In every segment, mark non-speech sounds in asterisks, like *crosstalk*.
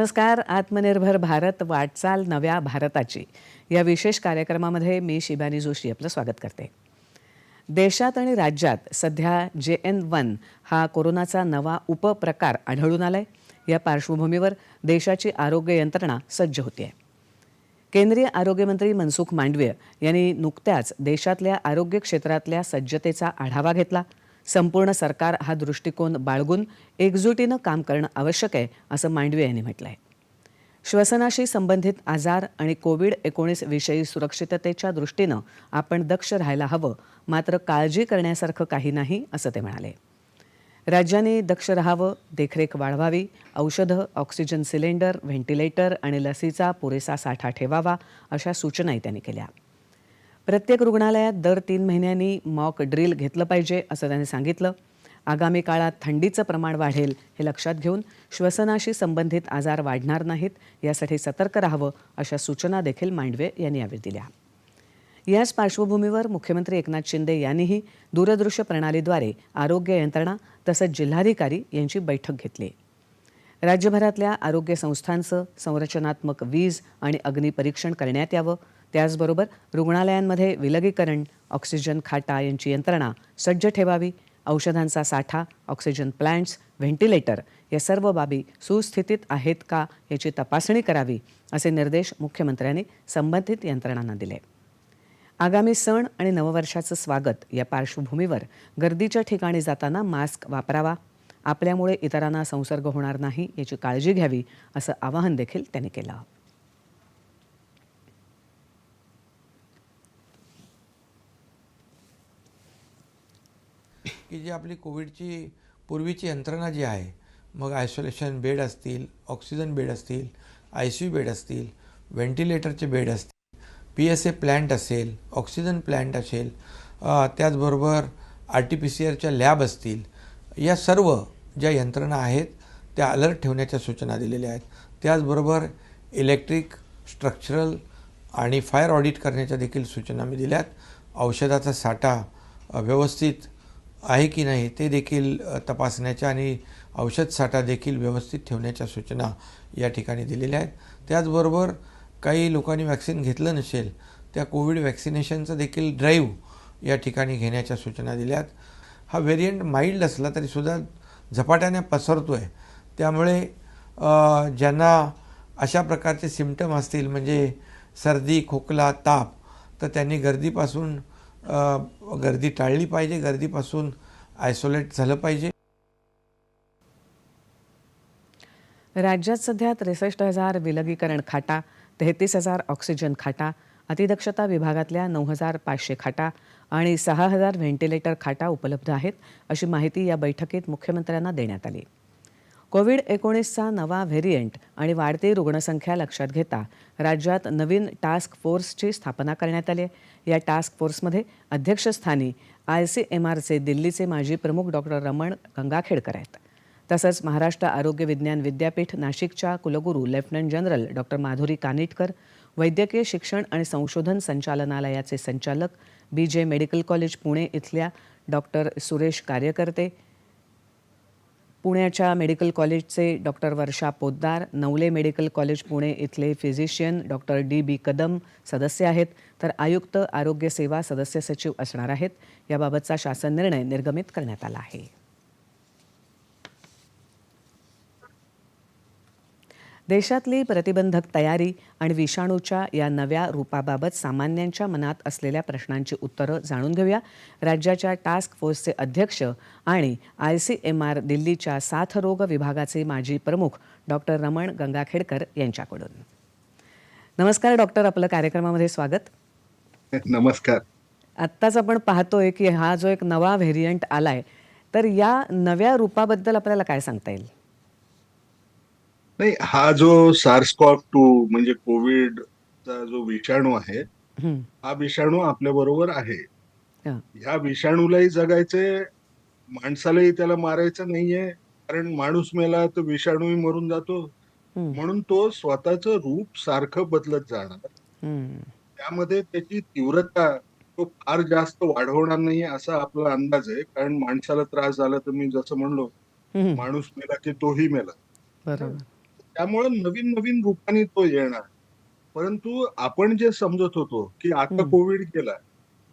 नमस्कार आत्मनिर्भर भारत वाटचाल नव्या भारताची. या विशेष कार्यक्रमामध्ये मी शिबानी जोशी आपलं स्वागत करते. देशात आणि राज्यात सध्या जे एन वन हा कोरोनाचा नवा उपप्रकार आढळून आलाय. या पार्श्वभूमीवर देशाची आरोग्य यंत्रणा सज्ज होती आहे केंद्रीय आरोग्यमंत्री मनसुख मांडवीय यांनी नुकत्याच देशातल्या आरोग्य क्षेत्रातल्या सज्जतेचा आढावा घेतला. संपूर्ण सरकार हा दृष्टिकोन बाळगून एकजुटीनं काम करणं आवश्यक आहे असं मांडवी यांनी म्हटलं आहे श्वसनाशी संबंधित आजार आणि कोविड एकोणीस विषयी सुरक्षिततेच्या दृष्टीनं आपण दक्ष राहायला हवं मात्र काळजी करण्यासारखं काही नाही असं ते म्हणाले. राज्यांनी दक्ष राहावं देखरेख वाढवावी औषधं ऑक्सिजन सिलेंडर व्हेंटिलेटर आणि लसीचा पुरेसा साठा ठेवावा अशा सूचनाही त्यांनी केल्या. प्रत्येक रुग्णालयात दर तीन महिन्यांनी मॉक ड्रिल घेतलं पाहिजे असं त्यांनी सांगितलं. आगामी काळात थंडीचं प्रमाण वाढेल हे लक्षात घेऊन श्वसनाशी संबंधित आजार वाढणार नाहीत यासाठी सतर्क राहावं अशा सूचना देखील मांडवे यांनी यावेळी दिल्या. याच पार्श्वभूमीवर मुख्यमंत्री एकनाथ शिंदे यांनीही दूरदृश्य प्रणालीद्वारे आरोग्य यंत्रणा तसंच जिल्हाधिकारी यांची बैठक घेतली. राज्यभरातल्या आरोग्य संस्थांचं संरचनात्मक वीज आणि अग्निपरीक्षण करण्यात यावं त्याचबरोबर रुग्णालयांमध्ये विलगीकरण ऑक्सिजन खाटा यांची यंत्रणा सज्ज ठेवावी औषधांचा साठा ऑक्सिजन प्लांट्स व्हेंटिलेटर या सर्व बाबी सुस्थितीत आहेत का याची तपासणी करावी असे निर्देश मुख्यमंत्र्यांनी संबंधित यंत्रणांना दिले. आगामी सण आणि नववर्षाचं स्वागत या पार्श्वभूमीवर गर्दीच्या ठिकाणी जाताना मास्क वापरावा आपल्यामुळे इतरांना संसर्ग होणार नाही याची काळजी घ्यावी असं आवाहन देखील त्यांनी केलं. की जी आपली कोविडची पूर्वीची यंत्रणा जी आहे मग आयसोलेशन बेड असतील ऑक्सिजन बेड असतील आय सी यू बेड असतील व्हेंटिलेटरचे बेड असतील पी एस ए प्लॅन्ट असेल ऑक्सिजन प्लॅन्ट असेल त्याचबरोबर आर टी पी सी आरच्या लॅब असतील या सर्व ज्या यंत्रणा आहेत त्या अलर्ट ठेवण्याच्या सूचना दिलेल्या आहेत. त्याचबरोबर इलेक्ट्रिक स्ट्रक्चरल आणि फायर ऑडिट करण्याच्या देखील सूचना मी दिल्यात. औषधाचा साठा व्यवस्थित आहे की नाही ते देखील तपासण्याच्या आणि औषध साठा देखील व्यवस्थित ठेवण्याच्या सूचना या ठिकाणी दिलेल्या आहेत. त्याचबरोबर काही लोकांनी वॅक्सिन घेतलं नसेल त्या कोविड वॅक्सिनेशनचं देखील ड्राईव्ह या ठिकाणी घेण्याच्या सूचना दिल्यात हा व्हेरियंट माइल्ड असला तरीसुद्धा झपाट्याने पसरतो आहे त्यामुळे ज्यांना अशा प्रकारचे सिमटम असतील म्हणजे सर्दी खोकला ताप तर त्यांनी गर्दीपासून गर्दी टाळली पाहिजे गर्दीपासून आयसोलेट झालं पाहिजे. राज्यात सध्या त्रेसष्ट हजार विलगीकरण खाटा तेहतीस हजार ऑक्सिजन खाटा अतिदक्षता विभागातल्या नऊ हजार पाचशे खाटा आणि सहा हजार व्हेंटिलेटर खाटा उपलब्ध आहेत अशी माहिती या बैठकीत मुख्यमंत्र्यांना देण्यात आली. कोविड एकोणीसचा नवा व्हेरियंट आणि वाढती रुग्णसंख्या लक्षात घेता राज्यात नवीन टास्क फोर्सची स्थापना करण्यात आली आहे. या टास्क फोर्समध्ये अध्यक्षस्थानी आय सी एम आरचे दिल्लीचे माजी प्रमुख डॉक्टर रमण गंगाखेडकर आहेत. तसंच महाराष्ट्र आरोग्य विज्ञान विद्यापीठ नाशिकच्या कुलगुरू lieutenant general doctor Madhuri Kanitkar वैद्यकीय शिक्षण आणि संशोधन संचालनालयाचे संचालक B J medical college Pune इथल्या डॉक्टर सुरेश कार्यकर्ते पुण्याच्या मेडिकल कॉलेजचे doctor Varsha Poddar Navale medical college Pune इथले physician doctor D B Kadam सदस्य आहेत. तर आयुक्त आरोग्य सेवा सदस्य सचिव असणार आहेत. याबाबतचा शासन निर्णय निर्गमित करण्यात आला आहे. देशातली प्रतिबंधक तयारी आणि विषाणूच्या या नव्या रूपाबाबत सामान्यांच्या मनात असलेल्या प्रश्नांची उत्तरं जाणून घेऊया. राज्याच्या टास्क फोर्सचे अध्यक्ष आणि आय सी एम आर दिल्लीच्या साथरोग विभागाचे माजी प्रमुख डॉक्टर रमण गंगाखेडकर यांच्याकडून. नमस्कार डॉक्टर आपलं कार्यक्रमामध्ये स्वागत. नमस्कार. आत्ताच आपण पाहतोय की हा जो एक नवा व्हेरियंट आलाय तर या नव्या रूपाबद्दल आपल्याला काय सांगता येईल? नाही हा जो सार्स कॉफ टू म्हणजे कोविडचा जो विषाणू आहे हं, विषाणू आपल्या बरोबर आहे. हं, ह्या विषाणूलाही जगायचे माणसालाही त्याला मारायचं नाहीये कारण माणूस मेला तर विषाणूही मरून जातो. म्हणून तो स्वतःचं रूप सारखं बदलत जाणार. हं. त्यामध्ये त्याची तीव्रता तो फार जास्त वाढवणार नाही असा आपला अंदाज आहे कारण माणसाला त्रास झाला तर मी जसं म्हणलो माणूस मेला की तोही मेला. बरोबर. त्यामुळे नवीन नवीन रूपाने तो येणार परंतु आपण जे समजत होतो की आता. कोविड गेला.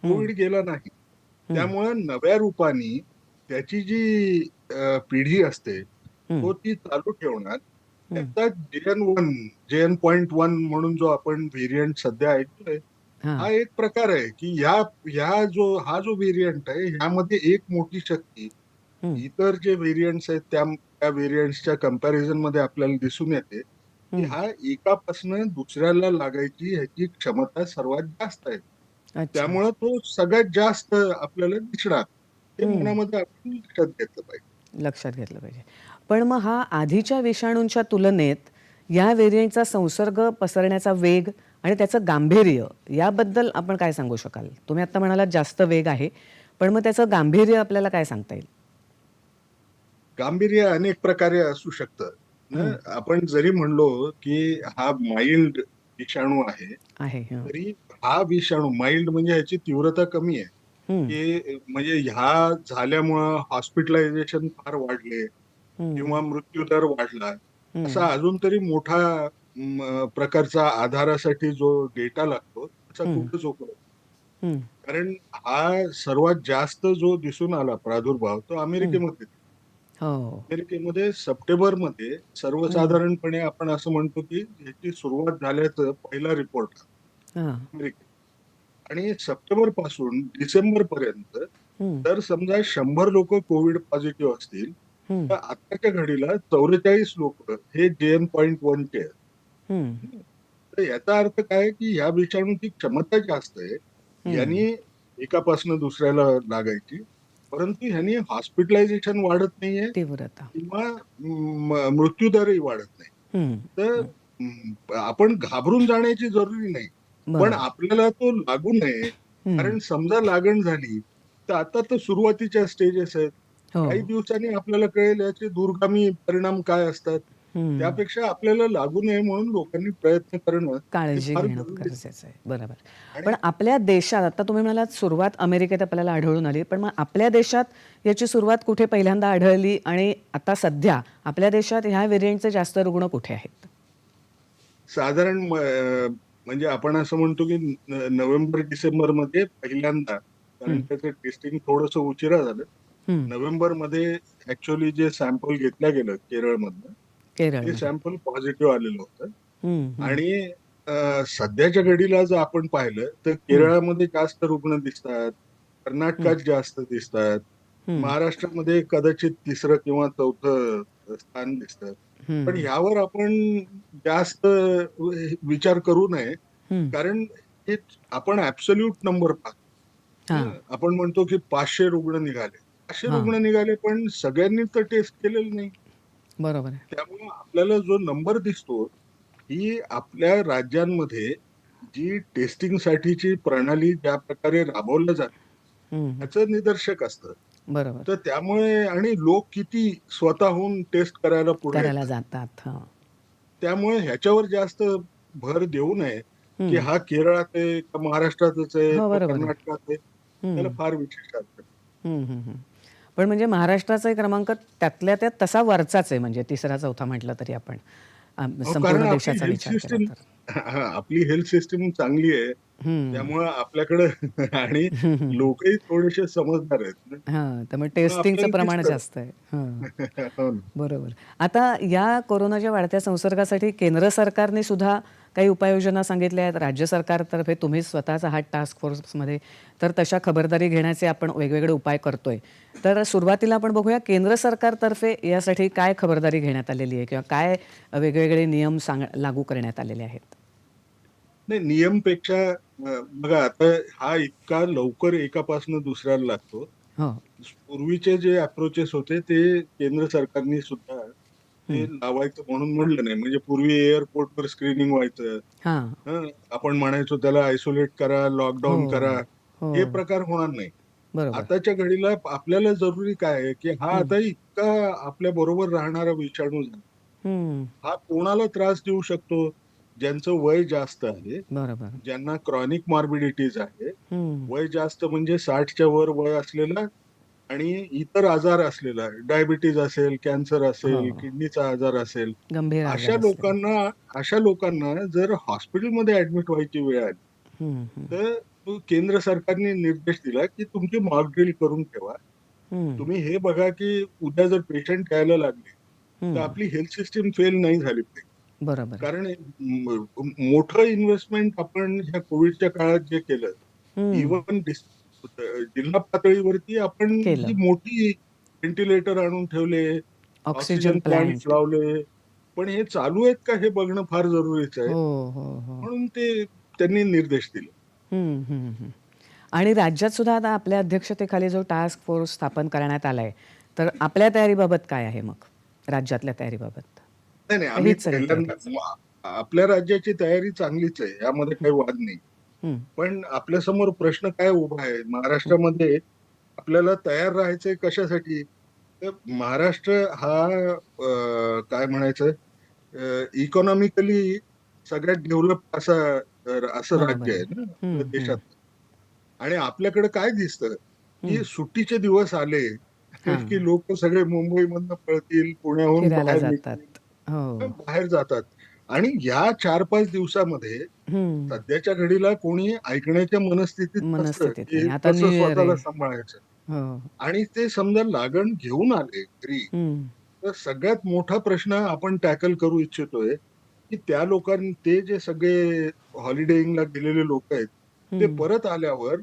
कोविड गेला नाही त्यामुळे नव्या रूपाने त्याची जी पिढी असते. तो ती चालू ठेवणार. त्याचा J N one J N point one म्हणून जो आपण व्हेरियंट सध्या ऐकतोय हा एक प्रकार आहे की ह्या ह्या जो हा जो व्हेरियंट आहे ह्यामध्ये एक मोठी शक्ती. इतर जे व्हेरियंट्स आहेत त्या त्या व्हेरियंट्सच्या कंपॅरिझनमध्ये आपल्याला दिसून येते की. हा एकापासून दुसऱ्याला लागायची ह्याची क्षमता सर्वात जास्त आहे. त्यामुळे तो सगळ्यात जास्त आपल्याला दिसणार. ते हम्म. मनामध्ये आपण लक्षात घेतलं पाहिजे. लक्षात घेतलं पाहिजे. पण मग हा आधीच्या विषाणूंच्या तुलनेत या व्हेरियंटचा संसर्ग पसरण्याचा वेग आणि त्याचं गांभीर्य याबद्दल आपण काय सांगू शकाल? तुम्ही आता म्हणालात जास्त वेग आहे पण मग त्याचं गांभीर्य आपल्याला काय सांगता येईल? गांभीर्य अनेक प्रकारे असू शकतं? आपण जरी म्हणलो की हा माइल्ड विषाणू आहे. तरी हा विषाणू माइल्ड म्हणजे ह्याची तीव्रता कमी आहे की म्हणजे ह्या झाल्यामुळं हॉस्पिटलायझेशन फार वाढले किंवा मृत्यूदर वाढला. असा अजून तरी मोठा प्रकारचा आधारासाठी जो डेटा लागतो त्याचा हम्म. खूपच उपयोग. कारण हा सर्वात जास्त जो दिसून आला प्रादुर्भाव तो अमेरिकेमध्ये हो. अमेरिकेमध्ये सप्टेंबरमध्ये सर्वसाधारणपणे आपण असं म्हणतो की ह्याची सुरुवात झाल्याचं पहिला रिपोर्ट हां. अमेरिकेत. आणि सप्टेंबरपासून डिसेंबर पर्यंत हं, जर समजा शंभर लोक कोविड पॉझिटिव्ह असतील हं, तर आताच्या घडीला चौवेचाळीस लोक हे पॉइंट वनचे आहेत. हं, तर याचा अर्थ काय की ह्या विषाणूची क्षमता जास्त आहे हं. यांनी एकापासून दुसऱ्याला लागायची. परंतु ह्यांनी हॉस्पिटलायझेशन वाढत नाहीये तीव्रता. किंवा म- मृत्यूदरही वाढत नाही. तर म, आपण घाबरून जाण्याची जरुरी नाही. पण. आपल्याला तो लागू नये. कारण समजा लागण झाली तर आता तर सुरुवातीच्या स्टेजेस आहेत. हो. काही दिवसांनी आपल्याला कळेल याचे दूरगामी परिणाम काय असतात. हं. त्यापेक्षा आपल्याला लागू नये म्हणून लोकांनी प्रयत्न करणं हे काळजी फार घेणं आहे. गरजेचं आहे बरोबर आणि- पण आपल्या देशात आता तुम्ही म्हणालात सुरुवात अमेरिकेत आपल्याला आढळून आली पण मग आपल्या देशात याची सुरुवात कुठे पहिल्यांदा आढळली आणि आता सध्या आपल्या देशात ह्या व्हेरियंटचे जास्त रुग्ण कुठे आहेत साधारण म- अं, म्हणजे आपण असं म्हणतो की न- नोव्हेंबर डिसेंबरमध्ये पहिल्यांदा कारण हं. त्याचं टेस्टिंग थोडस उशिरा झालं हं, नोव्हेंबरमध्ये ऍक्च्युअली जे सॅम्पल घेतलं गेलं केरळमधनं केरळ सॅम्पल पॉझिटिव्ह आलेलं होतं. हं, आणि अं, सध्याच्या घडीला जर आपण पाहिलं तर केरळमध्ये जास्त रुग्ण दिसतात कर्नाटकात जास्त दिसतात हं, महाराष्ट्रामध्ये कदाचित तिसरं किंवा चौथं स्थान दिसतं. हं, पण ह्यावर आपण जास्त विचार करू नये. हं, कारण हे आपण ऍब्सोल्यूट नंबर पाहतो. हां, आपण म्हणतो की पाचशे रुग्ण निघाले. पाचशे हा. रुग्ण निघाले पण सगळ्यांनी तर टेस्ट केलेलं नाही. बरोबर आहे. त्यामुळे आपल्याला जो नंबर दिसतो ही आपल्या राज्यांमध्ये जी टेस्टिंग साठीची प्रणाली ज्या प्रकारे राबवलं जाते ह्याचं निदर्शक असतं. बरोबर. तर त्यामुळे आणि लोक किती स्वतःहून टेस्ट करायला पुढे. जातात त्यामुळे ह्याच्यावर जास्त भर देऊ नये की हा केरळात आहे का महाराष्ट्रातच आहे हो. कर्नाटकात आहे. त्याला फार विशेष पण म्हणजे महाराष्ट्राचा क्रमांक त्यातल्या त्यात तसा वरचाच आहे म्हणजे तिसरा चौथा म्हटलं तरी आपण कारण संपूर्ण आपली देशाचा हेल्थ विचार आपली हेल्थ सिस्टीम चांगली आहे. त्यामुळे आपल्याकडे *laughs* आणि *laughs* लोकही थोडेसे समजदार आहेत. हां त्यामुळे टेस्टिंगचं प्रमाण. जास्त आहे हां *laughs* हो. बरोबर आता या कोरोनाच्या वाढत्या संसर्गासाठी केंद्र सरकारने सुद्धा काही उपाययोजना सांगितल्या आहेत. राज्य सरकारतर्फे तुम्ही स्वतःच आहात टास्क फोर्समध्ये तर तशा खबरदारी घेण्याचे आपण वेगवेगळे उपाय करतोय. तर सुरुवातीला आपण बघूया केंद्र सरकारतर्फे यासाठी काय खबरदारी घेण्यात आलेली आहे किंवा काय वेगवेगळे नियम सांग लागू करण्यात आलेले आहेत? नाही नियमपेक्षा बघा आता हा इतका लवकर एकापासून दुसऱ्याला लागतो. हो. पूर्वीचे जे अप्रोचेस होते ते केंद्र सरकारने सुद्धा ते लावायचं म्हणून म्हणलं नाही. म्हणजे पूर्वी एअरपोर्टवर स्क्रीनिंग व्हायचं. हां. आपण म्हणायचो त्याला आयसोलेट करा लॉकडाऊन हो, करा. हो. हे प्रकार होणार नाही. बरोबर. आताच्या घडीला आपल्याला जरुरी काय आहे की हा आता इतका आपल्या बरोबर राहणारा विषाणू हम्म, हा कोणाला त्रास देऊ शकतो? ज्यांचं वय जास्त आहे बरोबर. ज्यांना क्रॉनिक मॉर्बिडिटीज आहे हम्म, वय जास्त म्हणजे साठच्या वर वय असलेला आणि इतर आजार असलेला डायबिटीज असेल कॅन्सर असेल. किडनीचा आजार असेल. अशा. लोकांना अशा लोकांना जर हॉस्पिटलमध्ये ऍडमिट व्हायची वेळ आली तर तो केंद्र सरकारने निर्देश दिला की तुमची मॉक ड्रिल करून ठेवा. तुम्ही हे बघा की उद्या जर पेशंट यायला लागले तर. आपली हेल्थ सिस्टीम फेल नाही झाली पाहिजे. बरोबर. कारण मोठं इन्व्हेस्टमेंट आपण ह्या कोविडच्या काळात जे केलं इव्हन जिल्हा पातळीवरती आपण केलं. मोठी व्हेंटिलेटर आणून ठेवले ऑक्सिजन प्लांट प्लांट लावले पण हे चालू आहेत का हे बघणं फार जरुरीचं आहे. हो हो हो. म्हणून ते त्यांनी निर्देश दिले. हम्म, हम्म, हम्म. आणि राज्यात सुद्धा आता आपल्या अध्यक्षतेखाली जो टास्क फोर्स स्थापन करण्यात आलाय तर आपल्या तयारीबाबत काय आहे मग? राज्यातल्या तयारीबाबत. नाही नाही आम्ही हेच सगळे पहिल्यांदा आपल्या राज्याची तयारी चांगलीच आहे यामध्ये काही वाद नाही. पण आपल्यासमोर प्रश्न काय उभा आहे? महाराष्ट्रामध्ये आपल्याला तयार राहायचंय कशासाठी? तर महाराष्ट्र हा काय म्हणायचं इकॉनॉमिकली सगळ्यात डेव्हलप असा असं राज्य आहे ना देशात. आणि आपल्याकडे काय दिसतं? की. सुट्टीचे दिवस आले. की लोक सगळे मुंबईमधनं पळतील पुण्याहून बाहेर जातात. आणि या चार पाच दिवसामध्ये हम्म, सध्याच्या घडीला कोणी ऐकण्याच्या मनस्थितीत नसतं मनस्थितीत की नाही. आता कसं New Year स्वतःला. सांभाळायचं हो आणि ते समजा लागण घेऊन आले घरी हम्म, तर सगळ्यात मोठा प्रश्न आपण टॅकल करू इच्छितोय की त्या लोकांनी ते जे सगळे हॉलिडेईंगला गेलेले लोक आहेत ते हम्म. परत आल्यावर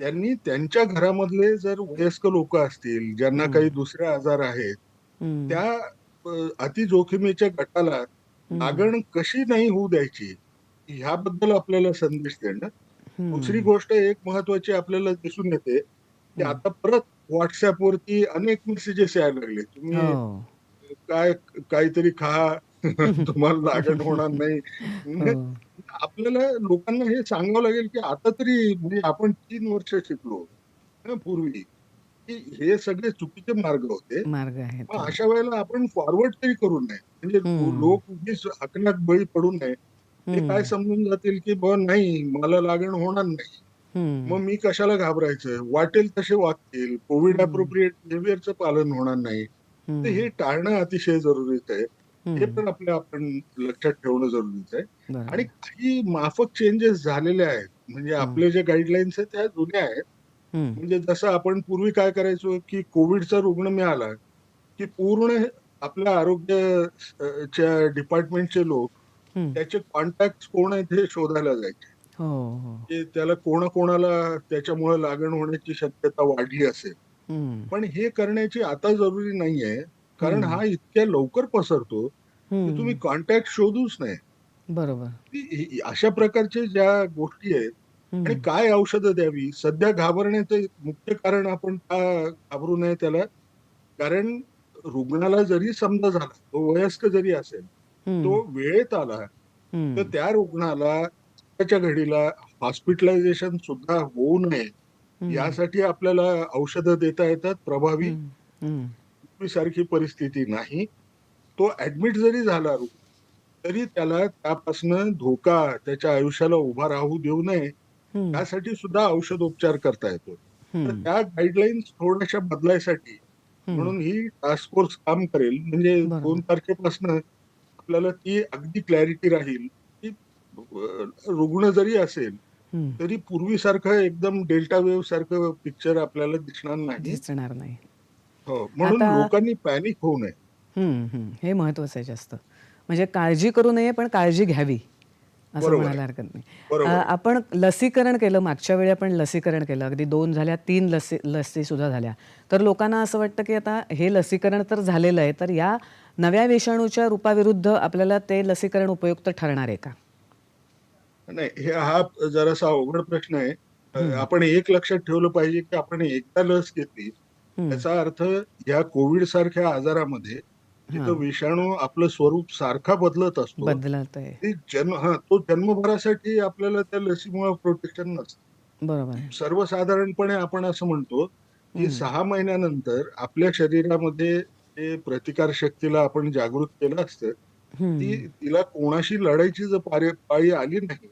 त्यांनी त्यांच्या घरामधले जर वयस्क लोक असतील ज्यांना हम्म. काही दुसरे आजार आहेत हम्म, त्या अ, अतिजोखमीच्या गटाला लागण कशी नाही होऊ द्यायची ह्याबद्दल आपल्याला संदेश देणं. दुसरी गोष्ट एक महत्वाची आपल्याला दिसून येते की. आता परत व्हॉट्सअप वरती अनेक मेसेजेस यायला लागले. तुम्ही हो. काय काहीतरी खा *laughs* तुम्हाला लागण होणार नाही. हो. आपल्याला लोकांना हे सांगावं लागेल की आता तरी म्हणजे आपण तीन वर्ष शिकलो पूर्वी. की हे सगळे चुकीचे मार्ग होते. मार्ग आहेत. मग अशा वेळेला आपण फॉरवर्ड तरी करू नये. म्हणजे हम्म. लोक उगीच हकनाक बळी पडू नये. ते हम्म, काय समजून जातील की बा नाही मला लागण होणार नाही. हम्म, मग मी कशाला घाबरायचं वाटेल तसे वागतील. कोविड हम्म. अप्रोप्रिएट बिहेवियरचं पालन होणार नाही. तर हे टाळणं अतिशय जरुरीचं आहे. हे हम्म. पण आपल्या आपण लक्षात ठेवणं जरुरीचं आहे. बरोबर. आणि काही माफक चेंजेस झालेले आहेत. म्हणजे आपले जे गाईडलाईन्स आहेत त्या जुन्या आहेत. हम्म, म्हणजे जसं आपण पूर्वी काय करायचो की कोविडचा रुग्ण मिळाला की पूर्ण आपल्या आरोग्याच्या डिपार्टमेंटचे लोक हम्म. त्याचे कॉन्टॅक्ट कोण आहेत हे शोधायला जायचे. हो हो. की त्याला कोणाकोणाला त्याच्यामुळे लागण होण्याची शक्यता वाढली असेल. हम्म, पण हे करण्याची आता जरुरी नाहीये. कारण हम्म. हा इतक्या लवकर पसरतो की हम्म. तुम्ही कॉन्टॅक्ट शोधूच नाही बरोबर. ती- ही- अशा प्रकारचे ज्या गोष्टी आहेत आणि काय औषधं द्यावी? सध्या घाबरण्याचं मुख्य कारण आपण का घाबरू नये त्याला? कारण रुग्णाला जरी समजा झाला तो वयस्क जरी असेल तो वेळेत आला. तर त्या रुग्णाला त्याच्या घडीला हॉस्पिटलायझेशन सुद्धा होऊ नये. यासाठी आपल्याला औषधं देता येतात प्रभावी. सारखी परिस्थिती नाही. तो ऍडमिट जरी झाला रुग्ण तरी त्याला त्यापासून धोका त्याच्या आयुष्याला उभा राहू देऊ नये. त्यासाठी सुद्धा औषधोपचार करता येतो. तर त्या गाईडलाईन्स थोड्याशा बदलायसाठी. म्हणून ही टास्क फोर्स काम करेल. म्हणजे. दोन तारखेपासून आपल्याला ती अगदी क्लॅरिटी राहील. की रुग्ण जरी असेल तरी पूर्वीसारखं एकदम डेल्टा वेव्ह सारखं पिक्चर आपल्याला दिसणार नाही. दिसणार नाही. हो. म्हणून लोकांनी पॅनिक होऊ नये. हे महत्वाचं आहे जास्त. म्हणजे काळजी करू नये पण काळजी घ्यावी. असं. म्हणायला हरकत नाही. आपण लसीकरण केलं मागच्या वेळी आपण लसीकरण केलं अगदी दोन झाल्या तीन लसी लसी सुद्धा झाल्या. तर लोकांना असं वाटतं की आता हे लसीकरण तर झालेलं आहे तर या नव्या विषाणूच्या रूपाविरुद्ध आपल्याला ते लसीकरण उपयुक्त ठरणार आहे का? नाही हे हा जरासा अवघड प्रश्न आहे. आपण एक लक्षात ठेवलं पाहिजे की आपण एकदा लस घेतली त्याचा अर्थ या कोविड सारख्या आजारामध्ये हा. तो विषाणू आपलं स्वरूप सारखा बदलत असतो बदलत आहे ती जन्म हा तो जन्मभरासाठी आपल्याला त्या लसीमुळे प्रोटेक्शन नसतं. बरोबर. आहे सर्वसाधारणपणे आपण असं म्हणतो की. सहा महिन्यानंतर आपल्या शरीरामध्ये ते प्रतिकार शक्तीला आपण जागृत केलं असतं ती तिला कोणाशी लढायची जर पारी- पाळी आली नाही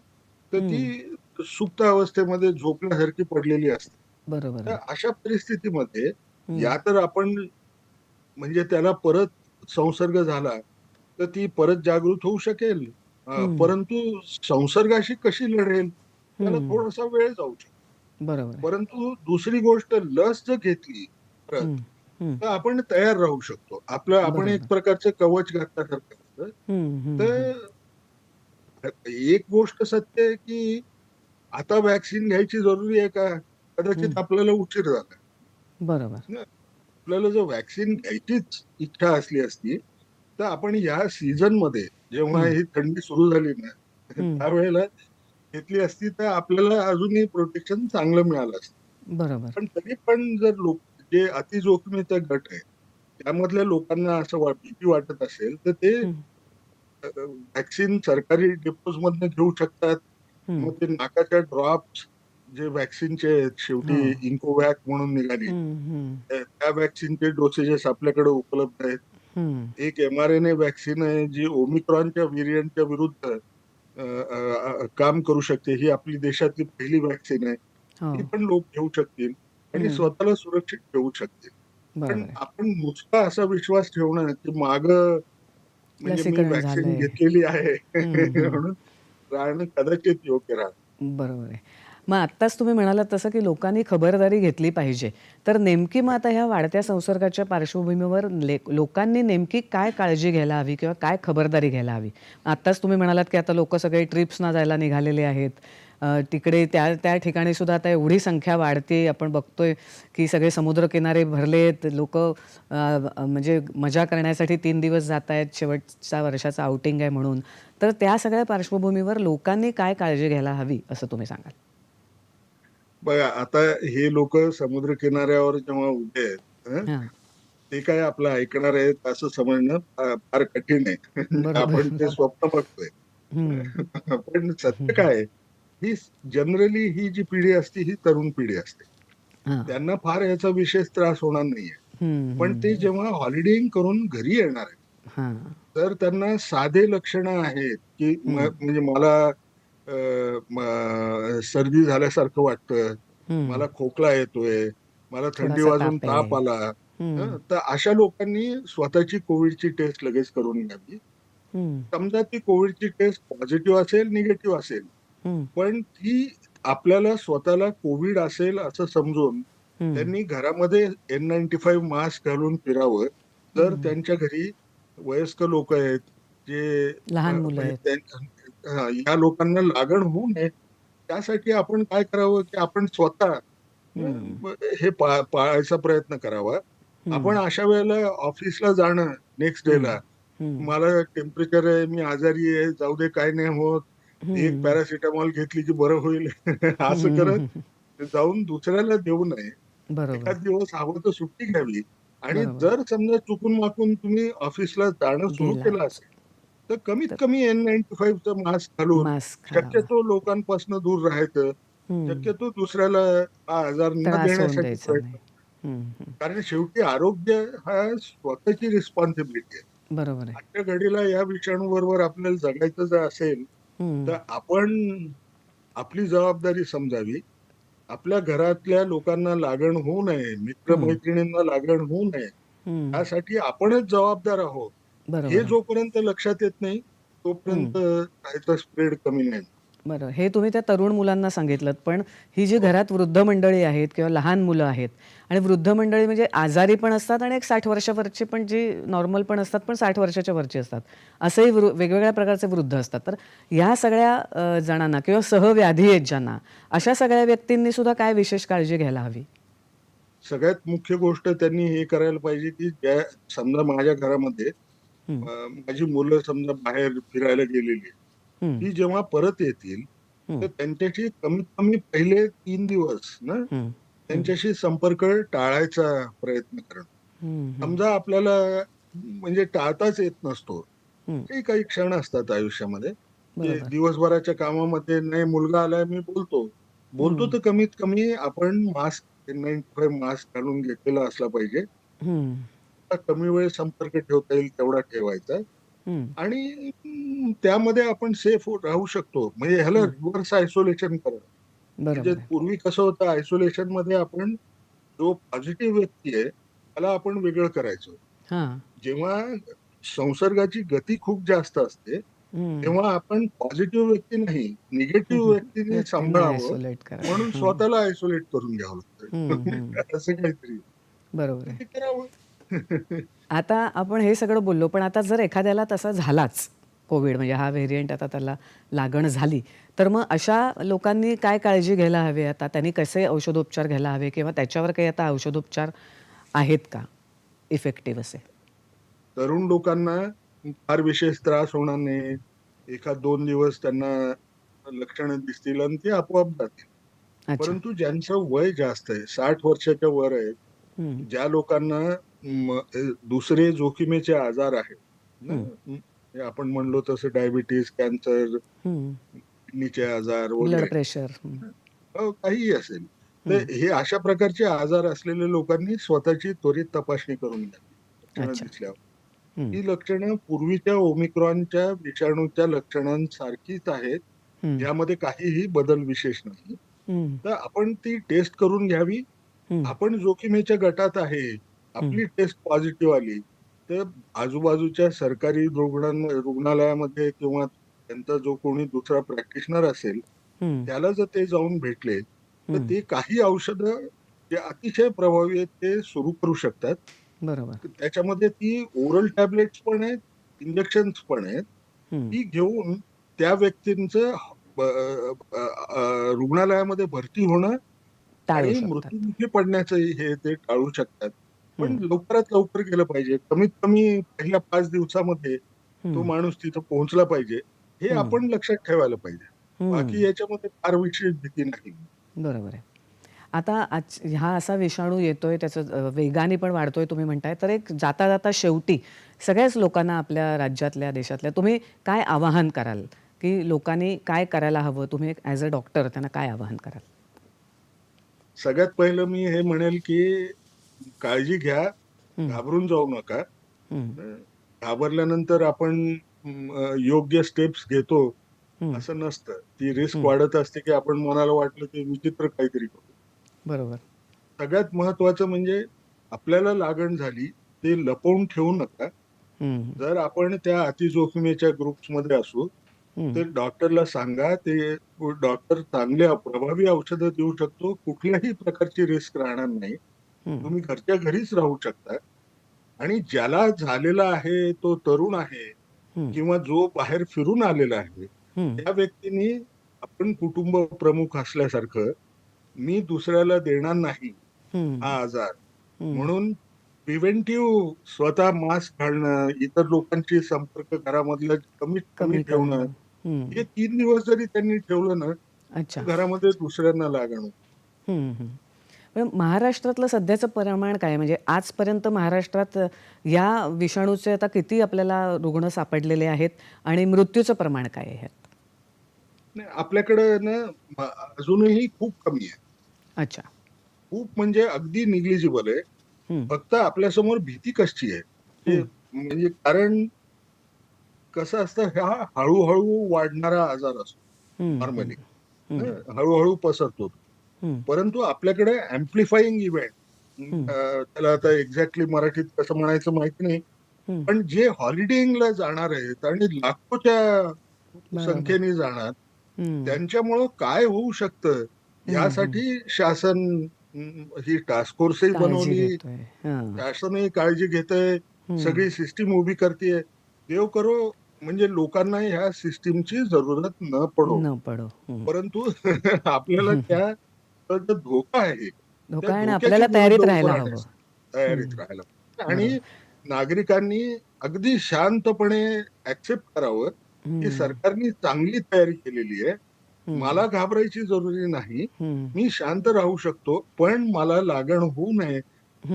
तर ती सुप्त अवस्थेमध्ये झोपल्यासारखी पडलेली असते. बरोबर. तर आहे अशा परिस्थितीमध्ये या तर आपण म्हणजे त्याला परत संसर्ग झाला तर ती परत जागृत होऊ शकेल. परंतु संसर्गाशी कशी लढेल त्याला. थोडासा वेळ जाऊ शकतो बरोबर. परंतु दुसरी गोष्ट लस जर घेतली तर आपण तयार राहू शकतो आपलं आपण एक. प्रकारचं कवच घातल्यासारखं असतं. तर एक गोष्ट सत्य आहे की आता वॅक्सिन घ्यायची जरुरी आहे का कदाचित. आपल्याला उशीर झाला बरोबर आपल्याला जर वॅक्सिन घ्यायचीच इच्छा असली असती तर आपण या सीझनमध्ये जेव्हा. ही थंडी सुरू झाली ना. त्यावेळेला घेतली असती तर आपल्याला अजूनही प्रोटेक्शन चांगलं मिळालं असतं. बरोबर. पण तरी पण जर लोक जे अतिजोखमीचा गट आहे त्यामधल्या लोकांना असं भीती वाटत असेल तर ते व्हॅक्सिन सरकारी डिपोज मधनं घेऊ शकतात. मग ते नाकाच्या ड्रॉप्स जे व्हॅक्सिनचे आहेत, शेवटी. इन्कोवॅक म्हणून निघाली त्या व्हॅक्सिनचे डोसेजेस आपल्याकडे उपलब्ध आहेत. एक M R N A vaccine आहे जी ओमिक्रॉनच्या व्हेरियंटच्या विरुद्ध काम करू शकते ही आपली देशातली पहिली व्हॅक्सिन आहे हो ती पण लोक घेऊ शकतील आणि. स्वतःला सुरक्षित ठेवू शकतील पण. आपण नुसता असा विश्वास ठेवणं की माग म्हणजे मी व्हॅक्सिन झालंय. घेतलेली आहे. म्हणून राहणं कदाचित योग्य राहत बरोबर आहे मग आत्ताच तुम्ही म्हणालात तसं की लोकांनी खबरदारी घेतली पाहिजे. तर नेमकी मग आता ह्या वाढत्या संसर्गाच्या पार्श्वभूमीवर ले लोकांनी नेमकी काय काळजी घ्यायला हवी किंवा काय खबरदारी घ्यायला हवी? आत्ताच तुम्ही म्हणालात की आता लोक सगळे ट्रिप्सना जायला निघालेले आहेत. तिकडे त्या त्या ठिकाणी सुद्धा आता एवढी संख्या वाढते. आपण बघतोय की सगळे समुद्रकिनारे भरलेत. लोक म्हणजे मजा करण्यासाठी तीन दिवस जात आहेत शेवटच्या वर्षाचं आउटिंग आहे म्हणून. तर त्या सगळ्या पार्श्वभूमीवर लोकांनी काय काळजी घ्यायला हवी असं तुम्ही सांगाल? बघा आता हे लोक समुद्र किनाऱ्यावर जेव्हा उभे आहेत ते काय आपलं ऐकणार आहेत असं समजणं फार कठीण आहे. आपण ते स्वप्न बघतोय. पण सत्य काय ही जनरली ही जी पिढी असते ही तरुण पिढी असते. त्यांना फार याचा विशेष त्रास होणार नाहीये. पण ते जेव्हा हॉलिडेईंग करून घरी येणार आहेत हां. तर त्यांना साधे लक्षणं आहेत की. म्हणजे मला सर्दी झाल्यासारखं वाटतं मला खोकला येतोय. मला थंडी वाजून ताप आला. तर अशा लोकांनी स्वतःची कोविडची टेस्ट लगेच करून घ्यावी. समजा ती कोविडची टेस्ट पॉझिटिव्ह असेल निगेटिव्ह असेल. पण ती आपल्याला स्वतःला कोविड असेल असं समजून. त्यांनी घरामध्ये एन नाईन्टी फाईव्ह मास्क घालून फिरावं. हम्म. त्यांच्या घरी वयस्क लोक आहेत जे लहान मुलं या लोकांना लागण होऊ नये. त्यासाठी आपण काय करावं की आपण स्वतः हे पाळायचा प्रयत्न करावा. आपण अशा वेळेला ऑफिसला जाणं नेक्स्ट डेला मला टेम्परेचर आहे मी आजारी आहे जाऊ दे काय नाही होत. एक. पॅरासिटामॉल घेतली की बरं होईल. *laughs* असं करत जाऊन दुसऱ्याला देऊ नये. एखाद दिवस हवं तर सुट्टी घ्यावी. आणि. जर समजा चुकून माकून तुम्ही ऑफिसला जाणं सुरू. केलं असेल तर कमीत कमी एन नाईन्टी फाईव्हचं मास्क घालून मास्क घालावा. शक्यतो लोकांपासून दूर राहायचं. हम्म. शक्यतो दुसऱ्याला हा आजार न त्रास होऊन देण्यासाठी द्यायचा प्रयत्न. नाही. हम्म, हम्म. कारण शेवटी आरोग्य हा स्वतःची रिस्पॉन्सिबिलिटी आहे. बरोबर आहे. आजच्या घडीला या विषाणू बरोबर आपल्याला जगायचं जर असेल हम्म, तर आपण आपली जबाबदारी समजावी. आपल्या घरातल्या लोकांना लागण होऊ नये मित्रमैत्रिणींना लागण होऊ नये. हम्म. यासाठी आपणच जबाबदार आहोत. हे. जोपर्यंत लक्षात येत नाही तोपर्यंत स्प्रेड कमी नाही. बरं. हे तुम्ही त्या तरुण मुलांना सांगितलं पण ही जी घरात वृद्ध मंडळी आहेत किंवा लहान मुलं आहेत आणि वृद्ध मंडळी म्हणजे आजारी पण असतात आणि एक साठ वर्षावरची पण जी नॉर्मल पण असतात पण साठ वर्षाच्या वरची असतात. असंही वृ वेगवेगळ्या प्रकारचे वृद्ध असतात. तर या सगळ्या अ, जणांना किंवा सहव्याधी आहेत ज्यांना अशा सगळ्या व्यक्तींनी सुद्धा काय विशेष काळजी घ्यायला हवी? सगळ्यात मुख्य गोष्ट त्यांनी हे करायला पाहिजे की ज्या समजा माझ्या घरामध्ये हम्म, अं, माझी मुलं समजा बाहेर फिरायला गेलेली आहेत. हम्म, ती जेव्हा परत येतील हम्म, तर त्यांच्याशी कमीत कमी पहिले तीन दिवस ना हम्म, त्यांच्याशी संपर्क टाळायचा प्रयत्न करणं. हम्म, समजा आपल्याला म्हणजे टाळताच येत नसतो. हम्म. काही काही क्षण असतात आयुष्यामध्ये. बरोबर. दिवसभराच्या कामामध्ये नाही मुलगा आलाय मी बोलतो. बोलतो तर कमीत कमी आपण मास्क मास्क घालून घेतलेला असला पाहिजे. हम्म, कमी वेळ संपर्क ठेवता येईल तेवढा ठेवायचा. आणि त्यामध्ये आपण सेफ राहू शकतो. म्हणजे ह्याला रिव्हर्स आयसोलेशन करा. बरोबर. म्हणजे. पूर्वी कसं होतं आयसोलेशनमध्ये आपण जो पॉझिटिव्ह व्यक्ती आहे त्याला आपण वेगळं करायचं. जेव्हा संसर्गाची गती खूप जास्त असते. तेव्हा आपण पॉझिटिव्ह व्यक्ती नाही निगेटिव्ह व्यक्तीने सांभाळावं. म्हणून. स्वतःला आयसोलेट करून घ्यावं लागतं. *laughs* असं काहीतरी. बरोबर आता आपण हे सगळं बोललो पण आता जर एखाद्याला तसा झालाच कोविड म्हणजे हा व्हेरियंट आता त्याला लागण झाली तर मग अशा लोकांनी काय काळजी घ्यायला हवी? आता त्यांनी कसे औषधोपचार घ्यायला हवे किंवा त्याच्यावर काही आता औषधोपचार आहेत का? इफेक्टिव्ह असे. तरुण लोकांना फार विशेष त्रास होणार नाही. एखाद दोन दिवस त्यांना लक्षणं दिसतील आणि ते आपोआप जातील. परंतु ज्यांचं वय जास्त आहे साठ वर्षाच्या वर आहे. ज्या लोकांना दुसरे जोखीमेचे आजार आहेत आपण म्हणलो तसं डायबिटीस कॅन्सर. किडनीचे आजार ब्लड वगैरे प्रेशर अ, काहीही असेल. तर हे अशा प्रकारचे आजार असलेल्या लोकांनी स्वतःची त्वरित तपासणी करून घ्यावी. ही लक्षणं पूर्वीच्या ओमिक्रॉनच्या विषाणूच्या लक्षणांसारखीच आहेत. हम्म. यामध्ये काहीही बदल विशेष नाही. तर आपण ती टेस्ट करून घ्यावी. आपण जोखीमेच्या गटात आहे आपली टेस्ट पॉझिटिव्ह आली तर आजूबाजूच्या सरकारी रुग्णां रुग्णालयामध्ये किंवा त्यांचा जो कोणी दुसरा प्रॅक्टिशनर असेल. त्याला जर ते जाऊन भेटले तर. ते काही औषधं जे अतिशय प्रभावी आहेत ते सुरू करू शकतात बरोबर त्याच्यामध्ये ती ओरल टॅबलेट्स पण आहेत इंजेक्शन्स पण आहेत. ती घेऊन त्या व्यक्तींचं रुग्णालयामध्ये भरती होणं टाळू आणि शकतात. मृत्युमुखी पडण्याचं हे ते टाळू शकतात. पण हम्म. लवकरात लवकर केलं पाहिजे. कमीत कमी पहिल्या पाच दिवसामध्ये तो हम्म. माणूस तिथं पोहोचला पाहिजे. हे हम्म. आपण लक्षात ठेवायला पाहिजे. हम्म. बाकी याच्यामध्ये फार विशेष भीती नाही. बरोबर आहे. आता आज हा असा विषाणू येतोय त्याचं अ, वेगाने पण वाढतोय तुम्ही म्हणताय. तर एक जाता जाता शेवटी सगळ्याच लोकांना आपल्या राज्यातल्या देशातल्या तुम्ही काय आवाहन कराल? की लोकांनी काय करायला हवं? तुम्ही एक ॲज अ डॉक्टर त्यांना काय आवाहन कराल? सगळ्यात पहिलं मी हे म्हणेल की काळजी घ्या. घाबरून जाऊ नका. घाबरल्यानंतर आपण योग्य स्टेप्स घेतो. असं नसतं ती रिस्क. वाढत असते की आपण मनाला वाटलं की विचित्र काहीतरी करू बरोबर सगळ्यात महत्वाचं म्हणजे आपल्याला लागण झाली ते लपवून ठेवू नका. जर आपण त्या अतिजोखमीच्या ग्रुप्समध्ये असू हम्म. तर डॉक्टरला सांगा ते डॉक्टर चांगले प्रभावी औषधं देऊ शकतो कुठल्याही प्रकारची रिस्क राहणार नाही हम्म. तुम्ही घरच्या घरीच राहू शकता आणि ज्याला झालेला आहे तो तरुण आहे हम्म. किंवा जो बाहेर फिरून आलेला आहे हम्म. त्या व्यक्तीने आपण कुटुंब प्रमुख असल्यासारखं मी दुसऱ्याला देणार नाही हम्म. हा आजार हम्म. म्हणून प्रिव्हेंटिव्ह स्वतः मास्क घालणं इतर लोकांची संपर्क घरामधलं कमीत कमी कमी ठेवणं करणं. हे तीन दिवस जरी त्यांनी ठेवलं ना अच्छा. घरामध्ये दुसऱ्यांना लागणं हम्म, हम्म. महाराष्ट्रातलं सध्याचं प्रमाण काय? म्हणजे आजपर्यंत महाराष्ट्रात या विषाणूचे आता किती आपल्याला रुग्ण सापडलेले आहेत आणि मृत्यूचं प्रमाण काय आहे ह्यात? नाही, आपल्याकडं ना म- अजूनही खूप कमी आहे. अच्छा. खूप म्हणजे अगदी निग्लिजिबल आहे. हम्म, फक्त आपल्यासमोर भीती कशी आहे? म्हणजे कारण कसं असतं हा हळूहळू वाढणारा आजार असतो नॉर्मली हळूहळू पसरतो परंतु आपल्याकडे अम्प्लिफाईंग इव्हेंट त्याला आता एक्झॅक्टली मराठीत कसं म्हणायचं माहिती नाही. पण जे हॉलिडेला जाणार आहेत आणि लाखोच्या. संख्येने जाणार त्यांच्यामुळं काय होऊ शकतं यासाठी शासन ही टास्क फोर्सही बनवली हां. शासनही काळजी हम्म. सगळी सिस्टीम उभी करते देव करो म्हणजे लोकांना ह्या सिस्टीमची जरूरत न पडो. न पडो. परंतु *laughs* आपल्याला त्या तो जो धोका आहे. त्या धोका आणि धोक्याची आपल्याला तयारीत विरुद्ध राहायला हवं. तयारीत राहायला पाहिजे. आणि नागरिकांनी अगदी शांतपणे ऍक्सेप्ट करावं की सरकारने चांगली तयारी केलेली आहे. मला घाबरायची जरुरी नाही. मी शांत राहू शकतो पण मला लागण होऊ नये.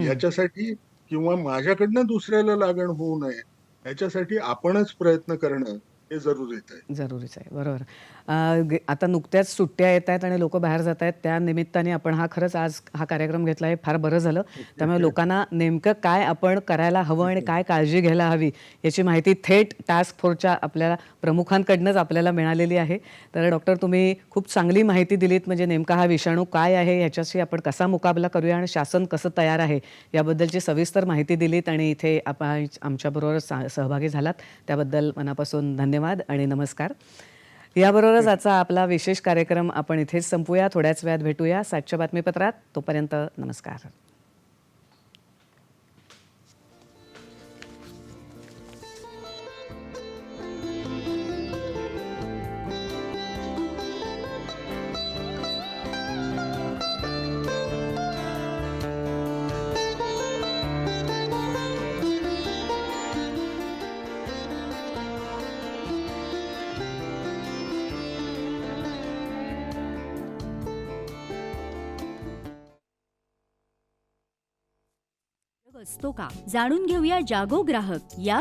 याच्यासाठी किंवा माझ्याकडनं दुसऱ्याला लागण होऊ नये. याच्यासाठी आपणच प्रयत्न करणं हे जरुरीच आहे. जरुरीच आहे. बरोबर. आता नुकत्याच सुट्ट्या येत आहेत आणि लोक बाहेर जात आहेत. त्या निमित्ताने आपण हा खरंच आज हा कार्यक्रम घेतला आहे. फार बरं झालं. त्यामुळे लोकांना नेमकं काय आपण करायला हवं आणि काय काळजी घ्यायला हवी याची माहिती थेट टास्क फोर्सच्या आपल्याला प्रमुखांकडनंच आपल्याला मिळालेली आहे. तर डॉक्टर तुम्ही खूप चांगली माहिती दिलीत. म्हणजे नेमका हा विषाणू काय आहे ह्याच्याशी आपण कसा मुकाबला करूया आणि शासन कसं तयार आहे याबद्दलची सविस्तर माहिती दिलीत आणि इथे आपण आमच्याबरोबर सा- सहभागी झालात. त्याबद्दल मनापासून धन्यवाद आणि नमस्कार. याबरोबरच आजचा आपला विशेष कार्यक्रम आपण इथेच संपूया. थोड्याच वेळात भेटूया सातच्या बातमीपत्रात. तोपर्यंत नमस्कार. असतो का? जाणून घेऊया जागो ग्राहक. या